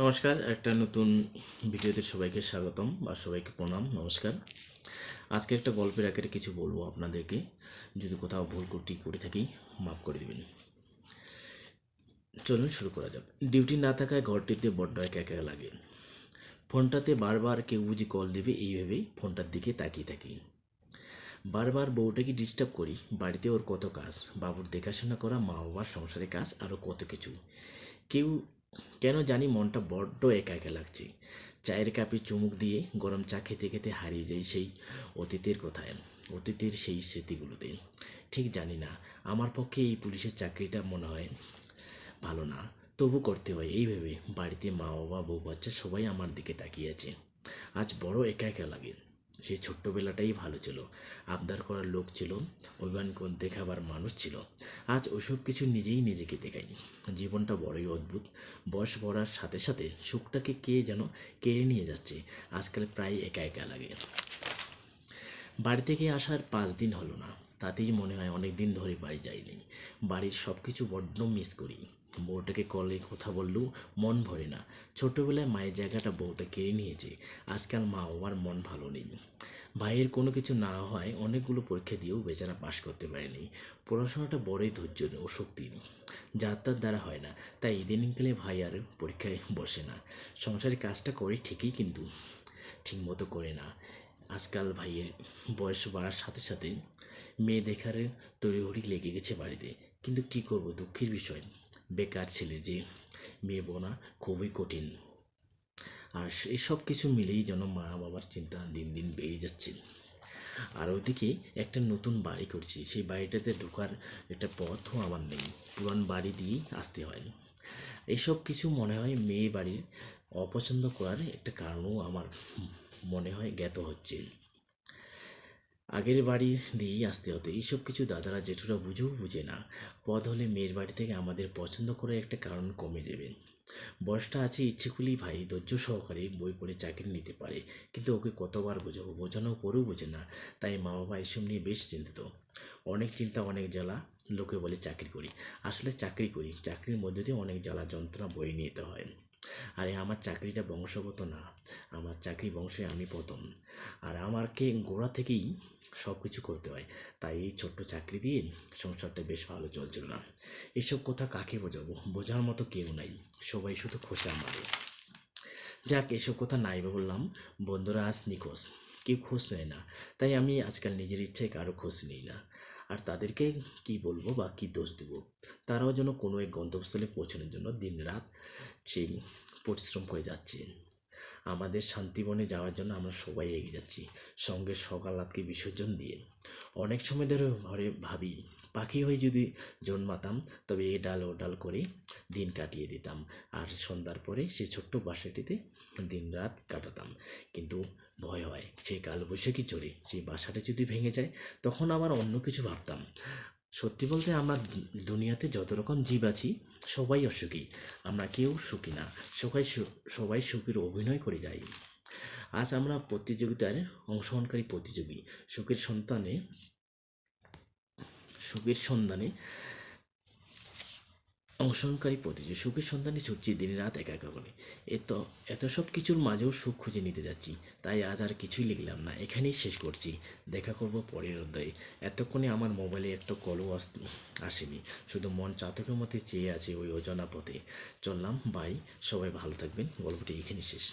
নমস্কার, একটা নতুন ভিডিওতে সবাইকে স্বাগতম বা সবাইকে প্রণাম, নমস্কার। আজকে একটা গল্পের আকারে কিছু বলব আপনাদেরকে। যদি কোথাও ভুল ত্রুটি করে থাকি, মাফ করে দেবেন। চলুন শুরু করা যাক। ডিউটি না থাকায় ঘরটিতে বড্ড একা একা লাগে। ফোনটাতে বারবার কেউ বুঝি কল দেবে এইভাবেই ফোনটার দিকে তাকিয়ে থাকি। বারবার বউটাকে ডিস্টার্ব করি, বাড়িতে ওর কত কাজ, বাবুর দেখাশোনা করা মা বাবার সংসারে কাজ আরও কত কিছু। কেউ কেন জানি মনটা বড্ড একা একা লাগছে। চায়ের কাপে চুমুক দিয়ে গরম চা খেতে খেতে হারিয়ে যাই সেই অতীতের কথায়, অতীতের সেই স্মৃতিগুলোতে। ঠিক জানি না, আমার পক্ষে এই পুলিশের চাকরিটা মনে হয় ভালো না। তবু করতে হয় এইভাবে বাড়িতে মা বাবা বউ বাচ্চা সবাই আমার দিকে তাকিয়ে আছে। আজ বড় একা একা লাগে। সেই ছোট্টবেলাটাই ভালো ছিল। আবদার করার লোক ছিল অভিমান করে দেখাবার মানুষ ছিল। আজ ওসব কিছু নিজেই নিজেকে দেখাই জীবনটা বড়ই অদ্ভুত। বয়স বড়ার সাথে সাথে সুখটাকে কে যেন কেড়ে নিয়ে যাচ্ছে। আজকাল প্রায় একা একা লাগে। বাড়ি থেকে আসার পাঁচ দিন হলো না। তাতেই মনে হয় অনেক দিন ধরে বাড়ি যাইনি। বাড়ির সব কিছু বড্ড মিস করি। বউটাকে কলে কথা বললেও মন ভরে না। ছোটোবেলায় মায়ের জায়গাটা বউটা কেড়ে নিয়েছে। আজকাল মা বাবার মন ভালো নেই। ভাইয়ের কোনো কিছু না হয় অনেকগুলো পরীক্ষা দিয়েও বেচারা পাশ করতে পারেনি। পড়াশোনাটা বড়ই ধৈর্য ও শক্তি। যাত্রার দ্বারা হয় না। তাই ইদানিংকালে ভাই আর পরীক্ষায় বসে না। সংসারের কাজটা করে ঠিকই কিন্তু ঠিকমতো করে না। আজকাল ভাইয়ের বয়স বাড়ার সাথে সাথে মেয়ে দেখার তড়িঘড়ি লেগে গেছে বাড়িতে। কিন্তু কি করব দুঃখের বিষয়। বেকার ছেলে যে মেয়ে বোনা খুবই কঠিন। আর এই সব কিছু মিলেই যেন মা বাবার চিন্তা দিন দিন বেড়ে যাচ্ছে। আর ওইদিকে একটা নতুন বাড়ি করছি, সেই বাড়িটাতে ঢোকার একটা পথও আমার নেই, পুরান বাড়ি দিয়েই আসতে হয়। এইসব কিছু মনে হয় মেয়ে বাড়ির অপছন্দ করার একটা কারণও আমার মনে হয় জ্ঞাত হচ্ছে। আগের বাড়ি দিয়েই আসতে হতো। এইসব কিছু দাদারা জেঠুরা বুঝেও বুঝে না। পদ হলে মেয়ের বাড়ি থেকে আমাদের পছন্দ করার একটা কারণ কমে দেবে বয়সটা আছে ইচ্ছে করলেই ভাই, ধৈর্য সহকারে বই পড়ে চাকরি নিতে পারে। কিন্তু ওকে কতবার বোঝাবো, বোঝানোর পরেও বোঝে না। তাই মা বাবা এসব নিয়ে বেশ চিন্তিত। অনেক চিন্তা, অনেক জ্বালা লোকে বলে চাকরি করি। আসলে চাকরি করি। চাকরির মধ্যে দিয়ে অনেক জ্বালা যন্ত্রণা বয়ে নিতে হয়। আরে আমার চাকরিটা বংশগত না। আমার চাকরি বংশে আমি প্রথম। আর আমাকে গোড়া থেকেই সব কিছু করতে হয়। তাই এই ছোট্ট চাকরি দিয়ে সংসারটা বেশ ভালো চলছিল না। এসব কথা কাকে বোঝাবো? বোঝার মতো কেউ নাই। সবাই শুধু খোঁচা মারে। যাক, এসব কথা নাই বললাম। বন্ধুরা, আজ নিখোঁজ। কেউ খোঁজ নেয় না। তাই আমি আজকাল নিজের ইচ্ছায় কারও খোঁজ নিই না। আর তাদেরকে কি বলব বা কি দোষ দেবো? তারাও যেন কোনো এক গন্তব্যস্থলে পৌঁছানোর জন্য দিন রাত সেই পরিশ্রম করে যাচ্ছে। আমাদের শান্তিবনে যাওয়ার জন্য আমরা সবাই এগিয়ে যাচ্ছি। সঙ্গে সকালাতকে বিসর্জন দিয়ে। অনেক সময় ধরে ঘরে ভাবি, পাখি হয়ে যদি জন্মাতাম, তবে এ ডাল ও ডাল করে দিন কাটিয়ে দিতাম। আর সন্ধ্যার পরে সে ছোট্ট বাসাটিতে দিন রাত কাটাতাম। কিন্তু ভয় হয় সেই কালবৈশাখী চড়ে সেই বাসাটা যদি ভেঙে যায়, তখন আবার অন্য কিছু ভাবতাম। সত্যি বলতে আমরা দুনিয়াতে যত রকম জীব আছি, সবাই অসুখী। আমরা কেউ সুখী না। সবাই সবাই সুখীর অভিনয় করে যাই। আজ আমরা প্রতিযোগিতার অংশগ্রহণকারী প্রতিযোগী, সুখের সন্তানে সুখের সন্ধানে অংশগ্রহণকারী প্রতিযোগ সুখের সন্ধানে ছুটছি দিন রাত একা করে এত এত সব কিছুর মাঝেও সুখ খুঁজে নিতে যাচ্ছি। তাই আজ আর কিছুই লিখলাম না, এখানেই শেষ করছি। দেখা করব পরের অধ্যায়ে। এতক্ষণে আমার মোবাইলে একটা কলও আস, আসেনি। শুধু মন চাতকের মধ্যে চেয়ে আছে ওই অজানা পথে। চললাম বাই সবাই ভালো থাকবেন। গল্পটি এখানে শেষ।